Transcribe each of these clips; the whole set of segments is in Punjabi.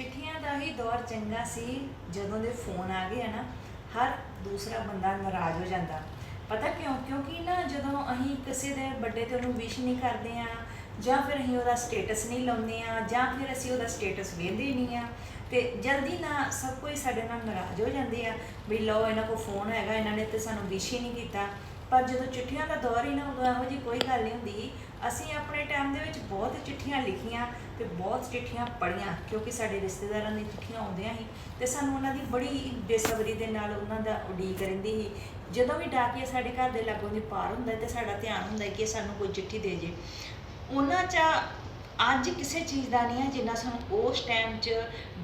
ਚਿੱਠੀਆਂ ਦਾ ਹੀ ਦੌਰ ਚੰਗਾ ਸੀ ਜਦੋਂ ਦੇ ਫੋਨ ਆ ਗਏ ਆ ਨਾ, ਹਰ ਦੂਸਰਾ ਬੰਦਾ ਨਾਰਾਜ਼ ਹੋ ਜਾਂਦਾ। ਪਤਾ ਕਿਉਂ? ਕਿਉਂਕਿ ਨਾ ਜਦੋਂ ਅਸੀਂ ਕਿਸੇ ਦੇ ਬਰਥਡੇ ਤੇ ਉਹਨੂੰ ਵਿਸ਼ ਨਹੀਂ ਕਰਦੇ ਆ, ਜਾਂ ਫਿਰ ਅਸੀਂ ਉਹਦਾ ਸਟੇਟਸ ਨਹੀਂ ਲਾਉਂਦੇ ਆ, ਜਾਂ ਫਿਰ ਅਸੀਂ ਉਹਦਾ ਸਟੇਟਸ ਵੇਖਦੇ ਨਹੀਂ ਆ, ਤੇ ਜਲਦੀ ਨਾ ਸਭ ਕੋਈ ਸਾਡੇ ਨਾਲ ਨਾਰਾਜ਼ ਹੋ ਜਾਂਦੇ ਆ ਵੀ ਲਓ ਇਹਨਾਂ ਕੋਲ ਫੋਨ ਹੈਗਾ, ਇਹਨਾਂ ਨੇ ਤੇ ਸਾਨੂੰ ਵਿਸ਼ ਹੀ ਨਹੀਂ ਕੀਤਾ। ਪਰ ਜਦੋਂ ਚਿੱਠੀਆਂ ਦਾ ਦੌਰ ਹੀ ਨਾ ਉਦੋਂ ਇਹੋ ਜਿਹੀ ਕੋਈ ਗੱਲ ਨਹੀਂ ਹੁੰਦੀ ਅਸੀਂ ਆਪਣੇ ਟਾਈਮ ਦੇ ਵਿੱਚ ਬਹੁਤ ਚਿੱਠੀਆਂ ਲਿਖੀਆਂ ਤੇ ਬਹੁਤ ਚਿੱਠੀਆਂ ਪੜ੍ਹੀਆਂ, ਕਿਉਂਕਿ ਸਾਡੇ ਰਿਸ਼ਤੇਦਾਰਾਂ ਦੀਆਂ ਚਿੱਠੀਆਂ ਆਉਂਦੀਆਂ ਸੀ ਤੇ ਸਾਨੂੰ ਉਹਨਾਂ ਦੀ ਬੜੀ ਬੇਸਬਰੀ ਦੇ ਨਾਲ ਉਹਨਾਂ ਦਾ ਉਡੀਕ ਰਹਿੰਦੀ ਸੀ। ਜਦੋਂ ਵੀ ਡਾਕੀਆ ਸਾਡੇ ਘਰ ਦੇ ਲਾਗੋਂ ਦੀ ਪਾਰ ਹੁੰਦਾ ਤੇ ਸਾਡਾ ਧਿਆਨ ਹੁੰਦਾ ਕਿ ਸਾਨੂੰ ਕੋਈ ਚਿੱਠੀ ਦੇ ਜੇ। ਉਹਨਾਂ 'ਚ ਅੱਜ ਕਿਸੇ ਚੀਜ਼ ਦਾ ਨਹੀਂ ਹੈ ਜਿੰਨਾ ਸਾਨੂੰ ਉਸ ਟਾਈਮ 'ਚ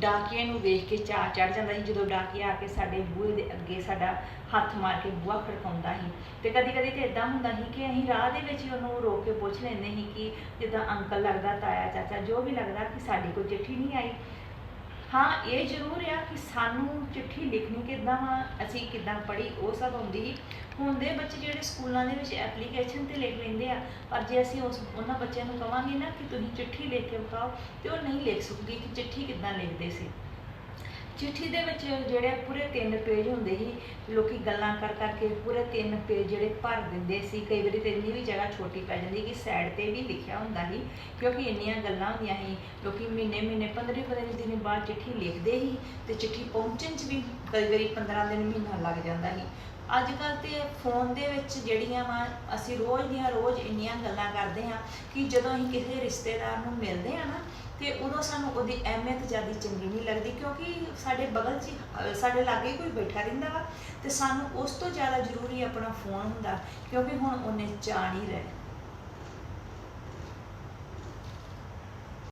ਡਾਕੀਏ ਨੂੰ ਵੇਖ ਕੇ ਚਾਅ ਚੜ ਜਾਂਦਾ ਸੀ, ਜਦੋਂ ਡਾਕੀਆ ਆ ਕੇ ਸਾਡੇ ਬੂਹੇ ਦੇ ਅੱਗੇ ਸਾਡਾ ਹੱਥ ਮਾਰ ਕੇ ਬੂਹਾ ਖੜਕਾਉਂਦਾ ਸੀ। ਤੇ ਕਦੀ ਕਦੀ ਤੇ ਇਦਾਂ ਹੁੰਦਾ ਸੀ ਕਿ ਅਸੀਂ ਰਾਹ ਦੇ ਵਿੱਚ ਹੀ ਉਹਨੂੰ ਰੋਕ ਕੇ ਪੁੱਛ ਲੈਂਦੇ ਸੀ ਕਿ ਜਿੱਦਾਂ ਅੰਕਲ ਲੱਗਦਾ, ਤਾਇਆ, ਚਾਚਾ, ਜੋ ਵੀ ਲੱਗਦਾ ਕਿ ਸਾਡੀ ਕੋਈ ਚਿੱਠੀ ਨਹੀਂ ਆਈ। ਹਾਂ, ਇਹ ਜ਼ਰੂਰ ਆ ਕਿ ਸਾਨੂੰ ਚਿੱਠੀ ਲਿਖਣੀ ਕਿੱਦਾਂ ਵਾ, ਅਸੀਂ ਕਿੱਦਾਂ ਪੜ੍ਹੀ, ਉਹ ਸਭ ਹੁੰਦੀ ਸੀ। ਹੁਣ ਦੇ ਬੱਚੇ ਜਿਹੜੇ ਸਕੂਲਾਂ ਦੇ ਵਿੱਚ ਐਪਲੀਕੇਸ਼ਨ ਤੇ ਲਿਖ ਲੈਂਦੇ ਆ, ਪਰ ਜੇ ਅਸੀਂ ਉਸ, ਉਹਨਾਂ ਬੱਚਿਆਂ ਨੂੰ ਕਵਾਂਗੇ ਨਾ ਕਿ ਤੁਸੀਂ ਚਿੱਠੀ ਲਿਖ ਕੇ ਵਿਖਾਓ, ਤੇ ਉਹ ਨਹੀਂ ਲਿਖ ਸਕਦੀ ਕਿ ਚਿੱਠੀ ਕਿੱਦਾਂ ਲਿਖਦੇ ਸੀ। ਚਿੱਠੀ ਦੇ ਵਿੱਚ ਜਿਹੜੇ ਪੂਰੇ ਤਿੰਨ ਪੇਜ ਹੁੰਦੇ ਸੀ, ਲੋਕੀ ਗੱਲਾਂ ਕਰ ਕਰਕੇ ਪੂਰੇ ਤਿੰਨ ਪੇਜ ਜਿਹੜੇ ਭਰ ਦਿੰਦੇ ਸੀ। ਕਈ ਵਾਰੀ ਤੇ ਇੰਨੀ ਵੀ ਜਗ੍ਹਾ ਛੋਟੀ ਪੈ ਜਾਂਦੀ ਕਿ ਸਾਈਡ ਤੇ ਵੀ ਲਿਖਿਆ ਹੁੰਦਾ ਸੀ, ਕਿਉਂਕਿ ਇੰਨੀਆਂ ਗੱਲਾਂ ਹੁੰਦੀਆਂ ਸੀ। ਲੋਕੀ ਮਹੀਨੇ ਮਹੀਨੇ 15 15 ਦਿਨ ਬਾਅਦ ਚਿੱਠੀ ਲਿਖਦੇ ਸੀ ਤੇ ਚਿੱਠੀ ਪਹੁੰਚਣ 'ਚ ਵੀ ਕਈ ਵਾਰੀ 15 ਦਿਨ ਮਹੀਨਾ ਲੱਗ ਜਾਂਦਾ ਸੀ। ਅੱਜ ਕੱਲ ਤੇ ਫੋਨ ਦੇ ਵਿੱਚ ਜਿਹੜੀਆਂ ਵਾ ਅਸੀਂ ਰੋਜ਼ ਦੀਆਂ ਰੋਜ਼ ਇੰਨੀਆਂ ਗੱਲਾਂ ਕਰਦੇ ਹਾਂ ਕਿ ਜਦੋਂ ਅਸੀਂ ਕਿਸੇ ਰਿਸ਼ਤੇਦਾਰ ਨੂੰ ਮਿਲਦੇ ਆ ਨਾ ਤੇ ਉਦੋਂ ਸਾਨੂੰ ਉਹਦੀ ਅਹਿਮੀਅਤ ਜ਼ਿਆਦਾ ਚੰਗੀ ਨਹੀਂ ਲੱਗਦੀ ਕਿਉਂਕਿ ਸਾਡੇ ਬਗਲ 'ਚ ਹੀ, ਸਾਡੇ ਲਾਗੇ ਕੋਈ ਬੈਠਾ ਰਹਿੰਦਾ ਵਾ ਤੇ ਸਾਨੂੰ ਉਸ ਤੋਂ ਜ਼ਿਆਦਾ ਜ਼ਰੂਰੀ ਆਪਣਾ ਫੋਨ ਹੁੰਦਾ ਕਿਉਂਕਿ ਹੁਣ ਉਹਨੇ ਚਾਹ ਨਹੀਂ ਰਹਿ